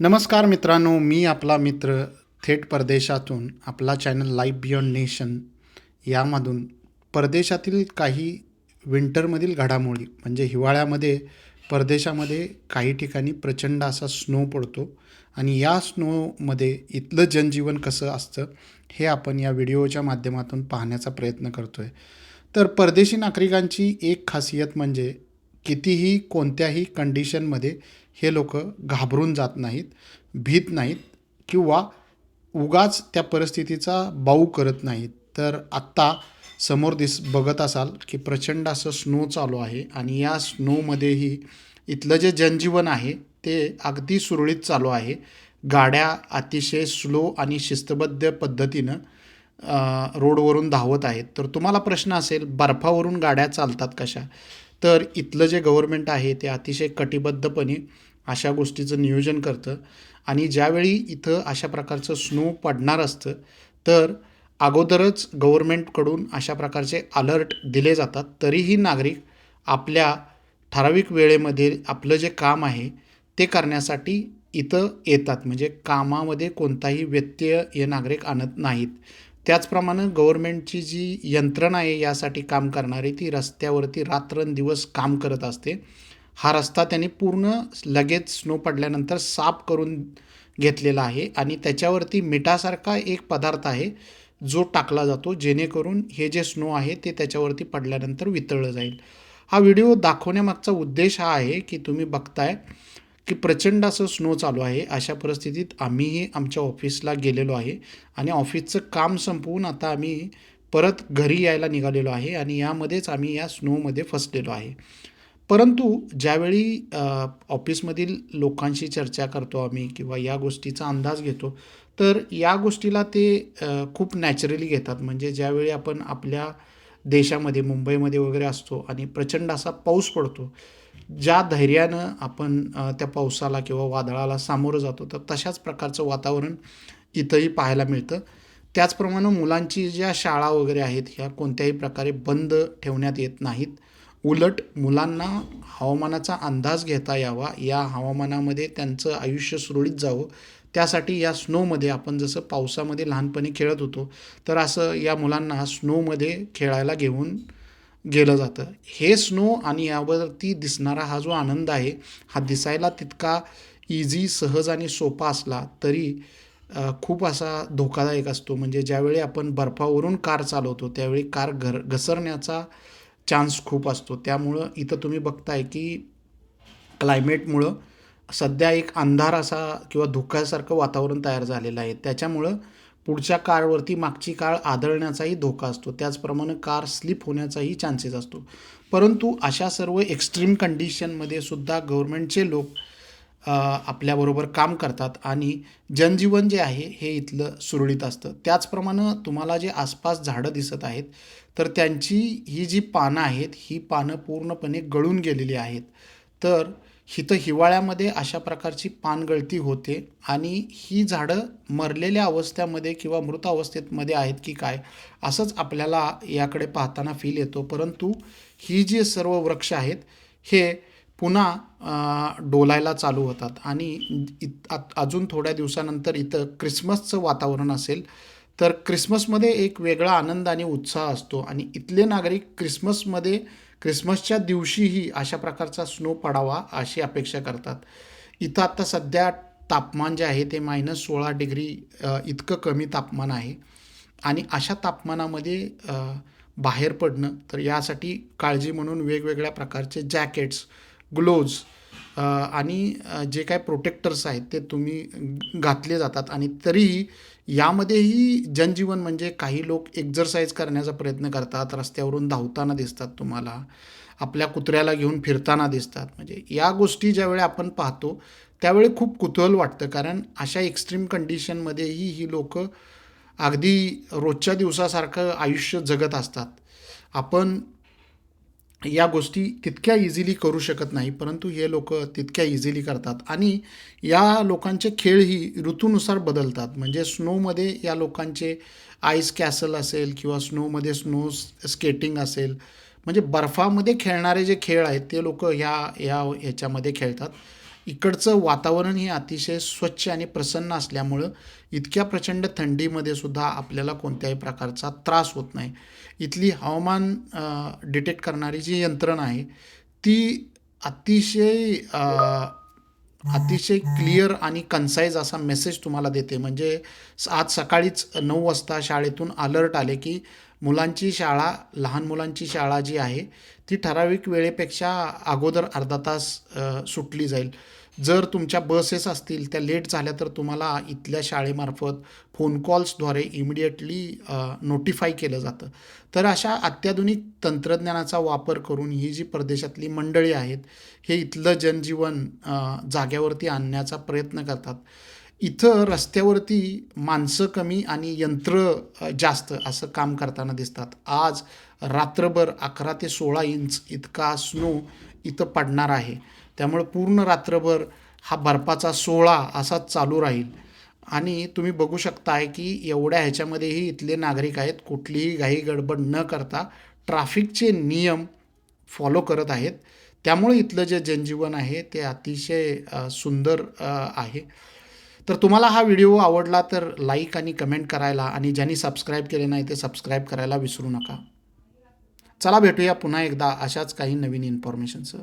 नमस्कार मित्रांनो मी आपला मित्र थेट परदेशातून आपला चॅनल लाईफ बियॉन्ड नेशन यामधून परदेशातील काही विंटरमधील घडामोडी म्हणजे हिवाळ्यामध्ये परदेशामध्ये काही ठिकाणी प्रचंड असा स्नो पडतो आणि या स्नोमध्ये इथलं जनजीवन कसं असतं हे आपण या व्हिडिओच्या माध्यमातून पाहण्याचा प्रयत्न करतो आहे तर परदेशी नागरिकांची एक खासियत म्हणजे कितीही कोणत्याही कंडिशनमध्ये हे लोक घाबरून जात नाहीत भीत नाहीत किंवा उगाच त्या परिस्थितीचा बाऊ करत नाहीत. तर आत्ता समोर दिस बघत असाल की प्रचंड असं स्नो चालू आहे आणि या स्नोमध्येही इथलं जे जनजीवन आहे ते अगदी सुरळीत चालू आहे. गाड्या अतिशय स्लो आणि शिस्तबद्ध पद्धतीनं रोडवरून धावत आहेत. तर तुम्हाला प्रश्न असेल बर्फावरून गाड्या चालतात कशा? तर इथलं जे गव्हर्मेंट आहे ते अतिशय कटिबद्धपणे अशा गोष्टीचं नियोजन करतं. आणि ज्यावेळी इथं अशा प्रकारचं स्नो पडणार असतं तर अगोदरच गव्हर्मेंटकडून अशा प्रकारचे अलर्ट दिले जातात. तरीही नागरिक आपल्या ठराविक वेळेमध्ये आपलं जे काम आहे ते करण्यासाठी इथं येतात. म्हणजे कामामध्ये कोणताही व्यत्यय हे नागरिक आणत नाहीत. त्याचप्रमाणे गव्हर्मेंटची जी यंत्रणा आहे यासाठी काम करणारी ती रस्त्यावरती रात्रंदिवस काम करत असते. हा रस्ता त्यांनी पूर्ण लगेच स्नो पडल्यानंतर साफ करून घेतलेला आहे आणि त्याच्यावरती मिठासारखा एक पदार्थ आहे जो टाकला जातो जेणेकरून हे जे स्नो आहे ते त्याच्यावरती पडल्यानंतर वितळलं जाईल. हा व्हिडिओ दाखवण्यामागचा उद्देश हा आहे की तुम्ही बघताय की प्रचंड असं स्नो चालू आहे. अशा परिस्थितीत आम्हीही आमच्या ऑफिसला गेलेलो आहे. आणि ऑफिसचं काम संपवून आता आम्ही परत घरी यायला निघालेलो आहे. आणि यामध्येच आम्ही या स्नोमध्ये फसलेलो आहे. परंतु ज्यावेळी ऑफिसमधील लोकांशी चर्चा करतो आम्ही किंवा या गोष्टीचा अंदाज घेतो तर या गोष्टीला ते खूप नॅचरली घेतात. म्हणजे ज्यावेळी आपण आपल्या देशामध्ये मुंबईमध्ये वगैरे असतो आणि प्रचंड असा पाऊस पडतो ज्या धैर्यानं आपण त्या पावसाला किंवा वादळाला सामोरं जातो तर तशाच प्रकारचं वातावरण इथंही पाहायला मिळतं. त्याचप्रमाणे मुलांची ज्या शाळा वगैरे आहेत ह्या कोणत्याही प्रकारे बंद ठेवण्यात येत नाहीत. उलट मुलांना हवामानाचा अंदाज घेता यावा या हवामानामध्ये त्यांचं आयुष्य सुरळीत जावं. त्यासाठी या स्नोमध्ये आपण जसं पावसामध्ये लहानपणी खेळत होतो तर असं या मुलांना स्नोमध्ये खेळायला घेऊन गेलं जातं. हे स्नो आणि यावरती दिसणारा हा जो आनंद आहे हा दिसायला तितका इझी सहज आणि सोपा असला तरी खूप असा धोकादायक असतो. म्हणजे ज्यावेळी आपण बर्फावरून कार चालवतो त्यावेळी कार घर घसरण्याचा चान्स खूप असतो. त्यामुळं इथं तुम्ही बघताय की क्लायमेटमुळं सध्या एक अंधार असा किंवा धुक्यासारखं वातावरण तयार झालेलं आहे. त्याच्यामुळं पुढच्या कारवरती मागची कार आदळण्याचाही धोका असतो. त्याचप्रमाणे कार स्लिप होण्याचाही चान्सेस असतो. परंतु अशा सर्व एक्स्ट्रीम कंडिशनमध्ये सुद्धा गव्हर्मेंटचे लोक आपल्याबरोबर काम करतात आणि जनजीवन जे आहे हे इथलं सुरळीत असतं. त्याचप्रमाणे तुम्हाला जे आसपास झाडं दिसत आहेत तर त्यांची ही जी पानं आहेत ही पानं पूर्णपणे गळून गेलेली आहेत. तर इथं हिवाळ्यामध्ये अशा प्रकारची पानगळती होते आणि ही झाडं मरलेल्या अवस्थेमध्ये किंवा मृत अवस्थेमध्ये आहेत की काय असंच आपल्याला याकडे पाहताना फील येतो. परंतु ही जी सर्व वृक्ष आहेत हे पुन्हा डोलायला चालू होतात. आणि इत आत- अजून थोड्या दिवसानंतर इथं क्रिसमसचं वातावरण असेल तर क्रिसमसमध्ये एक वेगळा आनंद आणि उत्साह असतो. आणि इथले नागरिक क्रिसमसमध्ये क्रिसमसच्या दिवशीही अशा प्रकारचा स्नो पडावा अशी अपेक्षा करतात. इथं आत्ता सध्या तापमान जे आहे ते मायनस सोळा डिग्री इतकं कमी तापमान आहे. आणि अशा तापमानामध्ये बाहेर पडणं तर यासाठी काळजी म्हणून वेगवेगळ्या प्रकारचे जॅकेट्स ग्लोव्ज आणि जे काय प्रोटेक्टर्स आहेत ते तुम्ही घातले जातात. आणि तरीही यामध्येही जनजीवन म्हणजे काही लोक एक्झरसाईज करण्याचा प्रयत्न करतात. रस्त्यावरून धावताना दिसतात तुम्हाला. आपल्या कुत्र्याला घेऊन फिरताना दिसतात. म्हणजे या गोष्टी ज्यावेळी आपण पाहतो त्यावेळी खूप कुतूहल वाटतं. कारण अशा एक्स्ट्रीम कंडिशनमध्येही ही लोक अगदी रोजच्या दिवसासारखं आयुष्य जगत असतात. आपण या गोष्टी तितक्या इझिली करू शकत नाही परंतु हे लोक तितक्या इझिली करतात. आणि या लोकांचे खेळही ऋतूनुसार बदलतात. म्हणजे स्नोमध्ये या लोकांचे आईस कॅसल असेल किंवा स्नोमध्ये स्नो स्केटिंग असेल म्हणजे बर्फामध्ये खेळणारे जे खेळ आहेत ते लोक ह्या ह्या ह्याच्यामध्ये खेळतात. इकडचं वातावरण हे अतिशय स्वच्छ आणि प्रसन्न असल्यामुळं इतक्या प्रचंड थंडीमध्ये सुद्धा आपल्याला कोणत्याही प्रकारचा त्रास होत नाही. इथली हवामान डिटेक्ट करणारी जी यंत्रणा आहे ती अतिशय अतिशय क्लिअर आणि कन्साईज असा मेसेज तुम्हाला देते. म्हणजे आज सकाळीच नऊ वाजता शाळेतून अलर्ट आले की मुलांची शाळा लहान मुलांची शाळा जी आहे ती ठराविक वेळेपेक्षा अगोदर अर्धा तास सुटली जाईल. जर तुमच्या बसेस असतील त्या लेट झाल्या तर तुम्हाला इथल्या शाळेमार्फत फोन कॉल्सद्वारे इमिडिएटली नोटिफाय केलं जातं. तर अशा अत्याधुनिक तंत्रज्ञानाचा वापर करून ही जी परदेशातली मंडळी आहेत हे इथलं जनजीवन जाग्यावरती आणण्याचा प्रयत्न करतात. इथं रस्त्यावरती माणसं कमी आणि यंत्र जास्त असं काम करताना दिसतात. आज रात्रभर अकरा ते सोळा इंच इतका स्नो इथं पडणार आहे. त्यामुळे पूर्ण रात्रभर हा बर्फाचा सोळा असाच चालू राहील. आणि तुम्ही बघू शकताय की एवढ्या ह्याच्यामध्येही इथले नागरिक आहेत कुठलीही घाई गडबड न करता ट्राफिकचे नियम फॉलो करत आहेत. त्यामुळे इथलं जे जनजीवन आहे ते अतिशय सुंदर आहे. तर तुम्हाला हा व्हिडिओ आवडला तर लाईक आणि कमेंट करायला आणि ज्यांनी सबस्क्राईब केले नाही ते सबस्क्राईब करायला विसरू नका. चला भेटूया पुन्हा एकदा अशाच काही नवीन इन्फॉर्मेशनसह